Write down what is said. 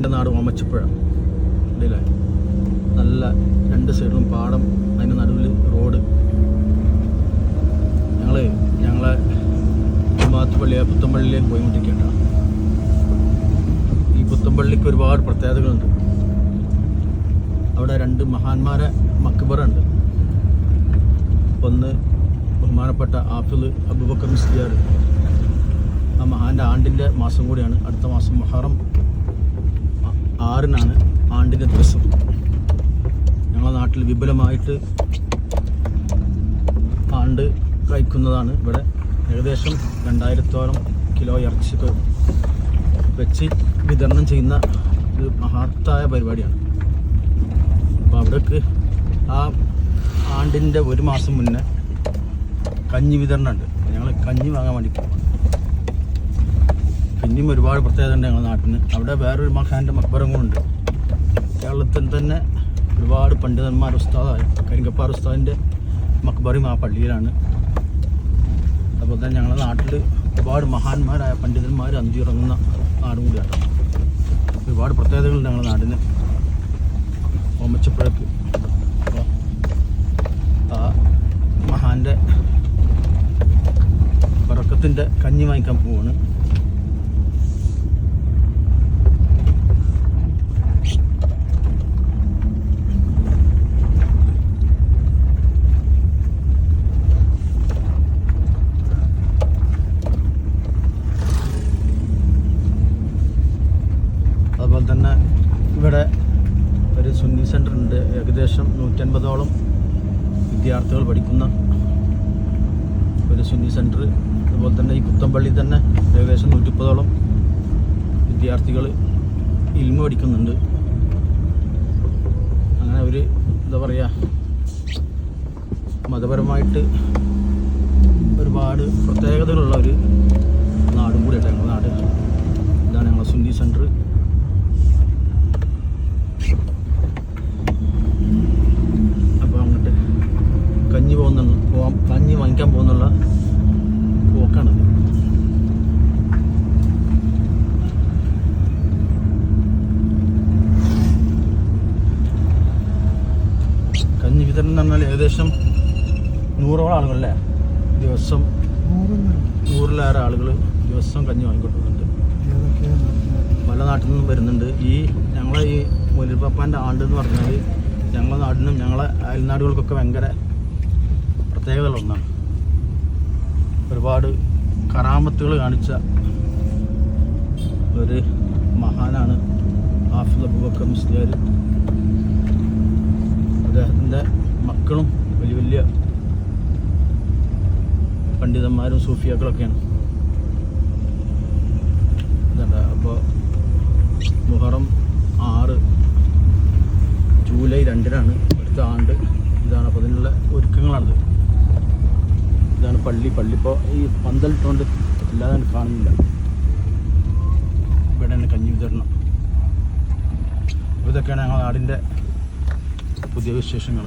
എന്റെ നാട് ഓമച്ചപ്പുഴ. ഇല്ലേ? നല്ല രണ്ട് സൈഡിലും പാടം അതിന്റെ നടുവിൽ റോഡ്. ഞങ്ങൾ ഞങ്ങളെ മാത്തുപള്ളിയെ പുത്തമ്പള്ളിയിലേക്ക് പോയിക്കൊണ്ടിരിക്കേണ്ട ഈ പുത്തമ്പള്ളിക്ക് ഒരുപാട് പ്രത്യേകതകളുണ്ട്. അവിടെ രണ്ട് മഹാന്മാരെ മക്ബറുണ്ട്. ഒന്ന് ബഹുമാനപ്പെട്ട ആഫിൽ അബുബക്കർ മുസ്ലിയാർ ആ മഹാന്റെ ആണ്ടിന്റെ മാസം കൂടിയാണ്. അടുത്ത മാസം മൊഹറം. ആറിനാണ് ആണ്ടിന്റെ ദിവസം. ഞങ്ങളെ നാട്ടിൽ വിപുലമായിട്ട് ആണ്ട് കഴിക്കുന്നതാണ് ഇവിടെ. ഏകദേശം രണ്ടായിരത്തോളം കിലോ ഇറച്ചി വെച്ച് വിതരണം ചെയ്യുന്ന ഒരു മഹത്തായ പരിപാടിയാണ്. അപ്പോൾ അവിടേക്ക് ആ ആണ്ടിന്റെ ഒരു മാസം മുന്നേ കഞ്ഞി വിതരണം ഉണ്ട് ഞങ്ങൾ കഞ്ഞി വാങ്ങാൻ വേണ്ടി പോകും പിന്നെയും ഒരുപാട് പ്രത്യേകത ഉണ്ട് ഞങ്ങളുടെ നാട്ടിന്. അവിടെ വേറൊരു മഹാന്റെ മക്ബരം കൂടെ കേരളത്തിൽ തന്നെ ഒരുപാട് പണ്ഡിതന്മാർ ഉസ്താദായ കരിങ്കപ്പാർ ഉസ്താദിന്റെ മക്ബറയും ആ പള്ളിയിലാണ്. അതുപോലെ തന്നെ ഞങ്ങളുടെ നാട്ടിൽ ഒരുപാട് മഹാന്മാരായ പണ്ഡിതന്മാർ അന്തിയിറങ്ങുന്ന നാടും കൂടിയാണ്. ഒരുപാട് പ്രത്യേകതകളുണ്ട് ഞങ്ങളുടെ നാടിന്. ഓമച്ചപ്പുഴക്ക് ആ മഹാന്റെ പറക്കത്തിന്റെ കഞ്ഞി വാങ്ങിക്കാൻ പോവാണ് അതുപോലെ തന്നെ ഇവിടെ ഒരു സുന്നി സെന്റർ ഉണ്ട് ഏകദേശം നൂറ്റൻപതോളം വിദ്യാർത്ഥികൾ പഠിക്കുന്ന ഒരു സുന്നി സെന്റർ അതുപോലെ തന്നെ ഈ പുത്തമ്പള്ളി തന്നെ ഏകദേശം നൂറ്റിപ്പതോളം വിദ്യാർത്ഥികൾ ഇൽമ പഠിക്കുന്നുണ്ട്. അങ്ങനെ ഒരു എന്താ പറയുക മതപരമായിട്ട് ഒരുപാട് പ്രത്യേകതകളുള്ള ഒരു നാടും കൂടിയാണ് ഞങ്ങളുടെ നാട് ഇതാണ് ഞങ്ങളുടെ സുന്നി സെന്റർ അപ്പോൾ അങ്ങോട്ട് കഞ്ഞി പോകുന്ന പോവാം. കഞ്ഞി വാങ്ങിക്കാൻ പോകുന്നുള്ള പോക്കാണ്. കഞ്ഞി വിതരണം എന്ന് പറഞ്ഞാൽ ഏകദേശം നൂറോളം ആളുകളല്ലേ? ദിവസം നൂറിലേറെ ആളുകൾ ദിവസം കഞ്ഞി വാങ്ങിക്കൊണ്ടുവരുന്നുണ്ട് പല നാട്ടിൽ നിന്നും വരുന്നുണ്ട്. ഈ ഞങ്ങളെ ഈ മുലിപ്പാപ്പാന്റെ ആണ്ട് എന്ന് പറഞ്ഞാൽ ഞങ്ങളെ നാടിനും ഞങ്ങളെ അയൽനാടുകൾക്കൊക്കെ ഭയങ്കര പ്രത്യേകതയുള്ള ഒന്നാണ് ഒരുപാട് കറാമത്തുകൾ കാണിച്ച ഒരു മഹാനാണ് ഹാഫിൽ അബുബക്കർ മുസ്ലിയാർ അദ്ദേഹത്തിന്റെ മക്കളും വലിയ വലിയ പണ്ഡിതന്മാരും സൂഫിയാക്കളൊക്കെയാണ്. അപ്പോൾ മുഹറം ആറ് ജൂലൈ രണ്ടിനാണ് അടുത്ത ആണ്ട് ഇതാണ് അപ്പോൾ അതിനുള്ള ഒരുക്കങ്ങളാണിത് ഇതാണ് പള്ളി പള്ളി. ഇപ്പോൾ ഈ പന്തലിട്ടുകൊണ്ട് അല്ലാതെ കാണുന്നില്ല. ഇവിടെ തന്നെ കഞ്ഞി വിതരണം. ഇതൊക്കെയാണ് ഞങ്ങളുടെ നാടിന്റെ പുതിയ വിശേഷങ്ങൾ.